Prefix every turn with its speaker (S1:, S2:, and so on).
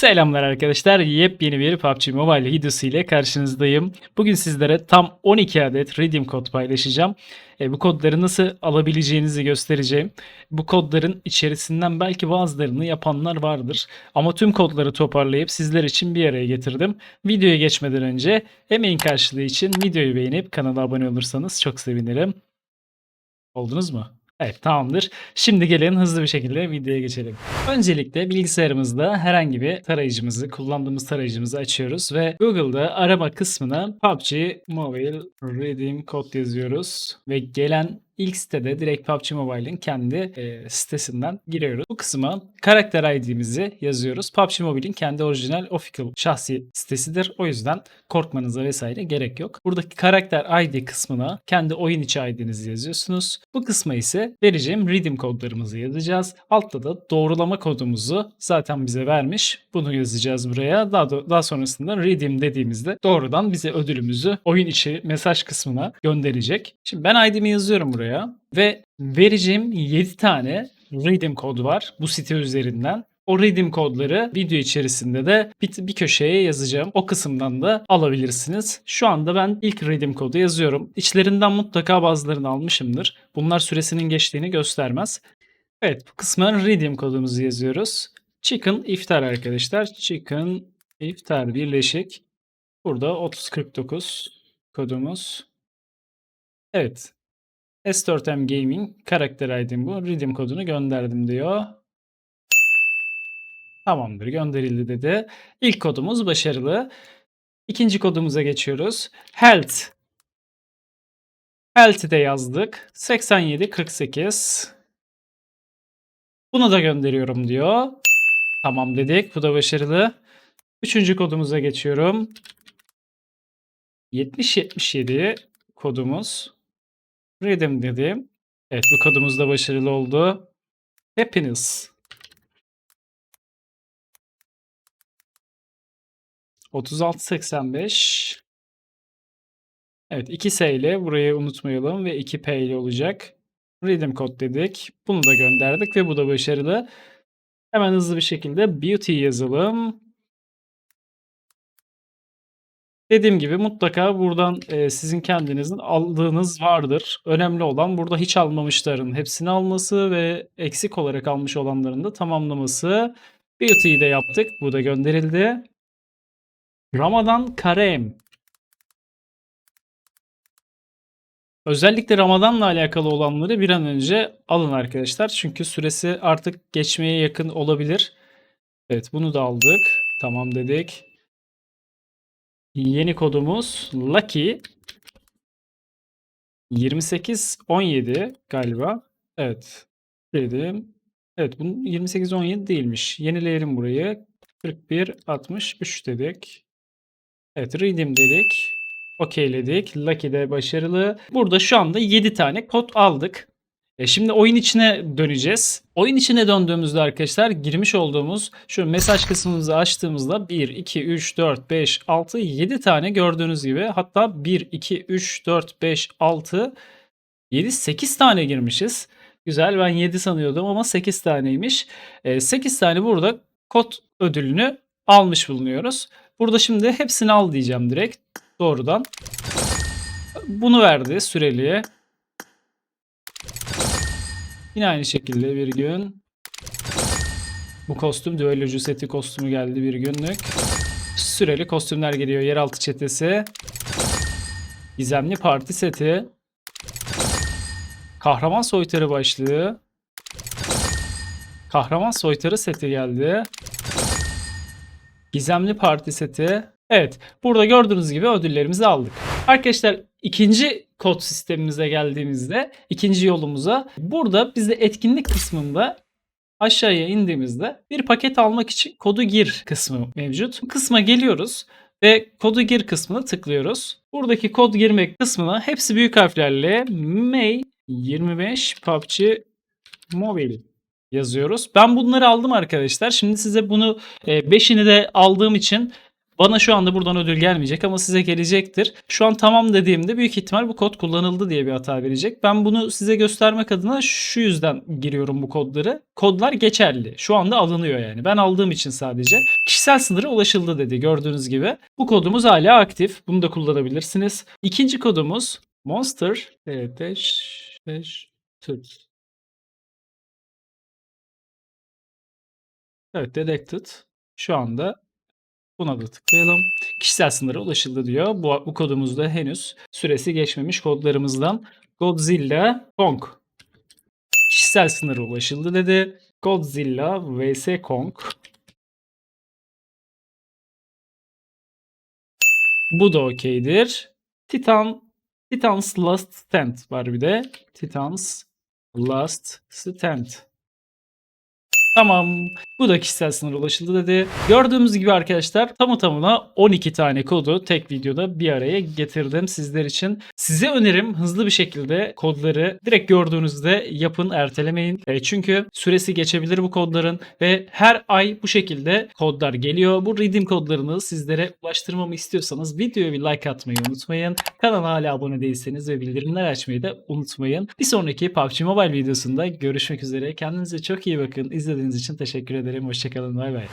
S1: Selamlar arkadaşlar. Yepyeni bir PUBG Mobile videosu ile karşınızdayım. Bugün sizlere tam 12 adet redeem kod paylaşacağım. E, bu kodları nasıl alabileceğinizi göstereceğim. Bu kodların içerisinden belki bazılarını yapanlar vardır. Ama tüm kodları toparlayıp sizler için bir araya getirdim. Videoya geçmeden önce emeğin karşılığı için videoyu beğenip kanala abone olursanız çok sevinirim. Oldunuz mu? Evet tamamdır. Şimdi gelin hızlı bir şekilde videoya geçelim. Öncelikle bilgisayarımızda herhangi bir tarayıcımızı, kullandığımız tarayıcımızı açıyoruz ve Google'da arama kısmına PUBG Mobile Redeem Code yazıyoruz ve gelen ilk sitede direkt PUBG Mobile'in kendi e, sitesinden giriyoruz. Bu kısma karakter ID'mizi yazıyoruz. PUBG Mobile'in kendi orijinal official şahsi sitesidir. O yüzden korkmanıza vesaire gerek yok. Buradaki karakter ID kısmına kendi oyun içi ID'nizi yazıyorsunuz. Bu kısma ise vereceğim redeem kodlarımızı yazacağız. Altta da doğrulama kodumuzu zaten bize vermiş. Bunu yazacağız buraya. Daha, do- daha sonrasında redeem dediğimizde doğrudan bize ödülümüzü oyun içi mesaj kısmına gönderecek. Şimdi ben ID'mi yazıyorum buraya ve vereceğim 7 tane redeem kodu var bu site üzerinden. O redeem kodları video içerisinde de bir, bir köşeye yazacağım. O kısımdan da alabilirsiniz. Şu anda ben ilk redeem kodu yazıyorum. İçlerinden mutlaka bazılarını almışımdır. Bunlar süresinin geçtiğini göstermez. Evet bu kısma redeem kodumuzu yazıyoruz. Chicken iftar arkadaşlar. Chicken iftar birleşik. Burada 3049 kodumuz. Evet. S4M Gaming karakter ID'm bu. Redeem kodunu gönderdim diyor. Tamamdır gönderildi dedi. İlk kodumuz başarılı. İkinci kodumuza geçiyoruz. Health. Health'i de yazdık. 8748. Bunu da gönderiyorum diyor. Tamam dedik. Bu da başarılı. Üçüncü kodumuza geçiyorum. 7077 kodumuz. Redeem dedim. Evet bu kodumuz da başarılı oldu. Happiness. 3685. Evet 2S ile burayı unutmayalım ve 2P ile olacak. Redeem kod dedik. Bunu da gönderdik ve bu da başarılı. Hemen hızlı bir şekilde beauty yazalım. Dediğim gibi mutlaka buradan e, sizin kendinizin aldığınız vardır. Önemli olan burada hiç almamışların hepsini alması ve eksik olarak almış olanların da tamamlaması. Beauty'yi de yaptık. Bu da gönderildi. Ramadan Karem. Özellikle Ramazan'la alakalı olanları bir an önce alın arkadaşlar. Çünkü süresi artık geçmeye yakın olabilir. Evet bunu da aldık. Tamam dedik. Yeni kodumuz Lucky 2817 galiba. Evet. Dedim. Evet bunun 2817 değilmiş. Yenileyelim burayı. 4163 dedik. Evet redeem dedik. Okeyledik. Lucky de başarılı. Burada şu anda 7 tane kod aldık. E şimdi oyun içine döneceğiz. Oyun içine döndüğümüzde arkadaşlar girmiş olduğumuz şu mesaj kısmımızı açtığımızda 1, 2, 3, 4, 5, 6, 7 tane gördüğünüz gibi hatta 1, 2, 3, 4, 5, 6, 7, 8 tane girmişiz. Güzel ben 7 sanıyordum ama 8 taneymiş. E, 8 tane burada kod ödülünü almış bulunuyoruz. Burada şimdi hepsini al diyeceğim direkt doğrudan. Bunu verdi süreliye. Yine aynı şekilde bir gün. Bu kostüm düellocu seti kostümü geldi bir günlük. Süreli kostümler geliyor. Yeraltı çetesi. Gizemli parti seti. Kahraman soytarı başlığı. Kahraman soytarı seti geldi. Gizemli parti seti. Evet. Burada gördüğünüz gibi ödüllerimizi aldık. Arkadaşlar ikinci kod sistemimize geldiğimizde ikinci yolumuza burada bize etkinlik kısmında aşağıya indiğimizde bir paket almak için kodu gir kısmı mevcut. Kısma geliyoruz ve kodu gir kısmına tıklıyoruz. Buradaki kod girmek kısmına hepsi büyük harflerle May 25 PUBG Mobile yazıyoruz. Ben bunları aldım arkadaşlar. Şimdi size bunu 5'ini de aldığım için Bana şu anda buradan ödül gelmeyecek ama size gelecektir. Şu an tamam dediğimde büyük ihtimal bu kod kullanıldı diye bir hata verecek. Ben bunu size göstermek adına şu yüzden giriyorum bu kodları. Kodlar geçerli. Şu anda alınıyor yani. Ben aldığım için sadece. Kişisel sınıra ulaşıldı dedi gördüğünüz gibi. Bu kodumuz hala aktif. Bunu da kullanabilirsiniz. İkinci kodumuz Monster evet, beş, beş, tut. Evet detected. Şu anda buna da tıklayalım. Kişisel sınıra ulaşıldı diyor. Bu, bu kodumuzda henüz süresi geçmemiş kodlarımızdan. Godzilla Kong. Kişisel sınıra ulaşıldı dedi. Godzilla vs Kong. Bu da okeydir. Titan Titan's Last Stand var bir de. Titan's Last Stand. Tamam. Bu da kişisel sınır ulaşıldı dedi. Gördüğümüz gibi arkadaşlar tamı tamına 12 tane kodu tek videoda bir araya getirdim sizler için. Size önerim hızlı bir şekilde kodları direkt gördüğünüzde yapın ertelemeyin. E, çünkü süresi geçebilir bu kodların ve her ay bu şekilde kodlar geliyor. Bu redeem kodlarını sizlere ulaştırmamı istiyorsanız videoya bir like atmayı unutmayın. Kanala hala abone değilseniz ve bildirimler açmayı da unutmayın. Bir sonraki PUBG Mobile videosunda görüşmek üzere. Kendinize çok iyi bakın. İzlediğiniz için teşekkür ederim. Hoşçakalın. Bay bay.